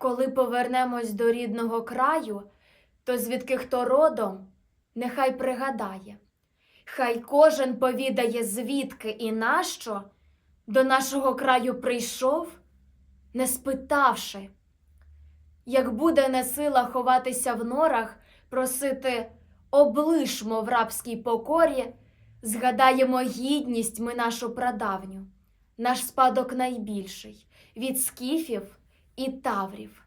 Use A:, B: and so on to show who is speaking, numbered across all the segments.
A: Коли повернемось до рідного краю, то звідки хто родом, нехай пригадає. Хай кожен повідає, звідки і нащо до нашого краю прийшов, не спитавши. Як буде не сила ховатися в норах, просити облишмо в рабській покорі, згадаємо гідність ми нашу прадавню, наш спадок найбільший від скіфів і таврів.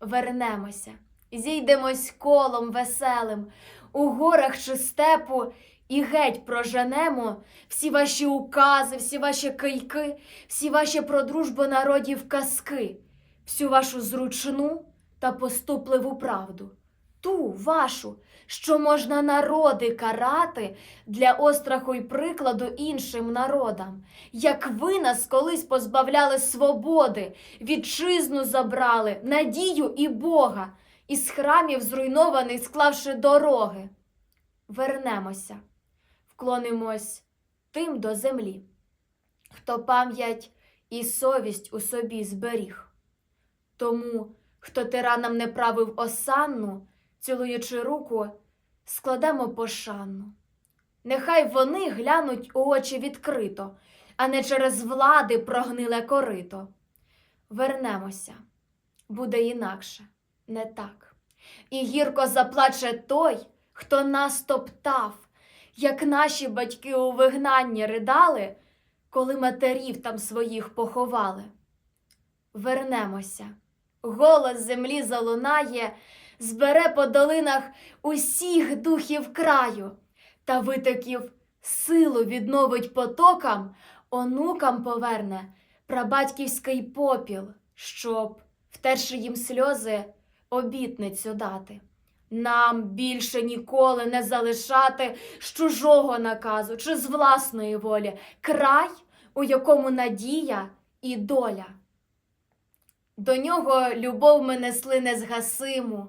A: Вернемося, зійдемось колом веселим, у горах чи степу, і геть проженемо. Всі ваші укази, всі ваші кийки, всі ваші про дружбу народів казки, всю вашу зручну та поступливу правду, ту вашу, що можна народи карати для остраху й прикладу іншим народам, як ви нас колись позбавляли свободи, вітчизну забрали, надію і Бога, із храмів зруйнованих склавши дороги. Вернемося, вклонимось тим до землі, хто пам'ять і совість у собі зберіг. Тому, хто тиранам не правив осанну, цілуючи руку, складемо пошану. Нехай вони глянуть у очі відкрито, а не через влади прогниле корито. Вернемося, буде інакше, не так. І гірко заплаче той, хто нас топтав, як наші батьки у вигнанні ридали, коли матерів там своїх поховали. Вернемося, голос землі залунає, збере по долинах усіх духів краю, та витоків силу відновить потокам, онукам поверне прабатьківський попіл, щоб, втерши їм сльози, обітницю дати. Нам більше ніколи не залишати з чужого наказу чи з власної волі край, у якому надія і доля. До нього любов ми несли незгасиму,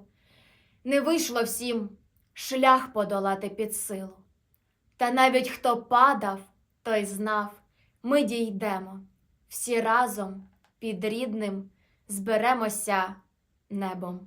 A: не вийшло всім шлях подолати під силу. Та навіть хто падав, той знав, ми дійдемо, всі разом під рідним зберемося небом.